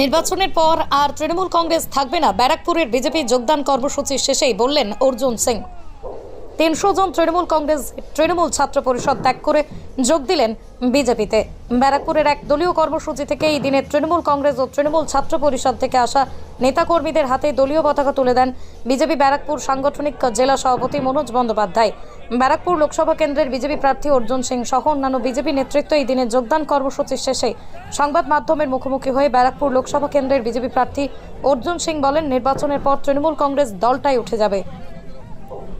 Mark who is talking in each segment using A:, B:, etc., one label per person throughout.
A: নির্বাচনের পর আর তৃণমূল কংগ্রেস থাকবে না। ব্যারাকপুরের বিজেপি যোগদান কর্মসূচি শেষেই বললেন অর্জুন সিং। তিনশো জন তৃণমূল কংগ্রেস, তৃণমূল ছাত্র পরিষদ ত্যাগ করে যোগ দিলেন বিজেপিতে। ব্যারাকপুরের এক দলীয় কর্মসূচি থেকে এই দিনে তৃণমূল কংগ্রেস ও তৃণমূল ছাত্র পরিষদ থেকে আসা নেতাকর্মীদের হাতে দলীয় পতাকা তুলে দেন বিজেপি ব্যারাকপুর সাংগঠনিক জেলা সভাপতি মনোজ বন্দ্যোপাধ্যায়। ব্যারাকপুর লোকসভা কেন্দ্রের বিজেপি প্রার্থী অর্জুন সিং সহ অন্যান্য বিজেপি নেতৃত্ব এই দিনে যোগদান কর্মসূচির শেষে সংবাদ মাধ্যমের মুখোমুখি হয়ে ব্যারাকপুর লোকসভা কেন্দ্রের বিজেপি প্রার্থী অর্জুন সিং বলেন, নির্বাচনের পর তৃণমূল কংগ্রেস দলটাই উঠে যাবে।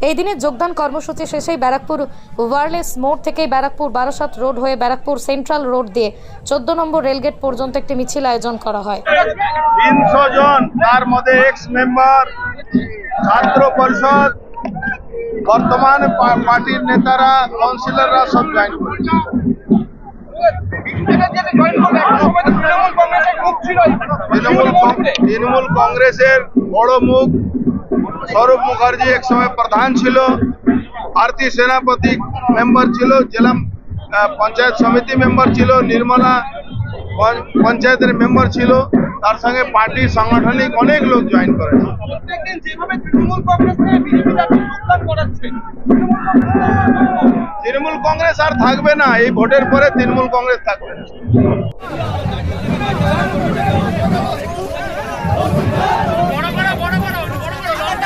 A: এই দিনে যোগদান কর্মসূচি শেষে ব্যারাকপুর ওয়ারলেস মোড় থেকে ব্যারাকপুর বারাসাত রোড হয়ে ব্যারাকপুর সেন্ট্রাল রোড দিয়ে চোদ্দ নম্বর রেলগেট পর্যন্ত একটি মিছিল আয়োজন করা হয়।
B: তিনশো জন, তার মধ্যে এক্স মেম্বার ছাত্র পরিষদ, বর্তমান পার্টির নেতারা কাউন্সিলররা সব জয়েন তৃণমূল কংগ্রেসের বড় মুখ স্বরূপ মুখার্জি এক সময় প্রধান ছিল ভারতীয় সেনাপতি মেম্বার ছিল জেলা পঞ্চায়েত সমিতি মেম্বার ছিল নির্মলা পঞ্চায়েতের মেম্বার ছিল তার সঙ্গে পার্টি সাংগঠনিক অনেক লোক জয়েন
C: করে। তৃণমূল কংগ্রেস
B: আর থাকবে না এই ভোটের পরে তৃণমূল কংগ্রেস থাকবে। না
C: বড় বড় বড় বড় বড়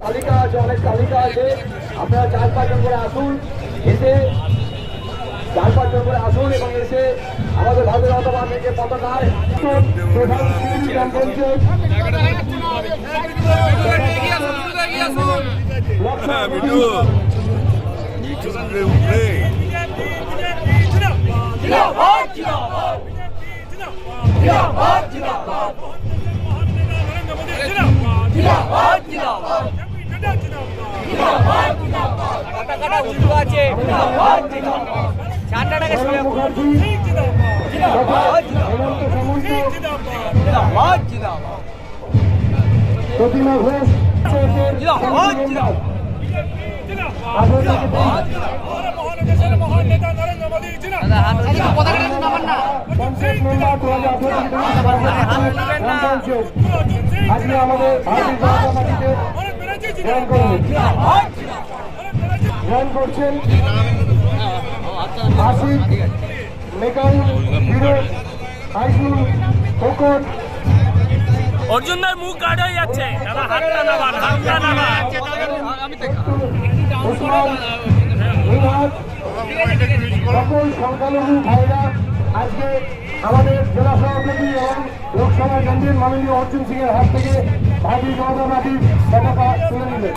D: তালিকা আছে অনেক তালিকা আছে। আপনারা চার পাঁচজন করে আসুন এসে চার পাঁচজন করে আসুন এবং এসে আমাদের ভারতীয় জনতা পার্টির যে পতাকায় প্রধান কমপঞ্চে সামন্ত প্রতিমা ঘোষ পঞ্চায়েত মেম্বার দু হাজার আজকে আমাদের করছেন মেকাল আইসুল
E: অর্জুনদার মুখ গার্ড হয়ে যাচ্ছে। দাদা হাতটা নামান হাতটা নামান।
D: ওসমান নিহাত সকল সংখ্যালঘু ভাইরা আজকে আমাদের জেলা সভাপতি এবং লোকসভা কেন্দ্রের মাননীয় অর্জুন সিং এর হাত থেকে ভারতীয় জনতা পার্টির পতাকা তুলে নিলেন।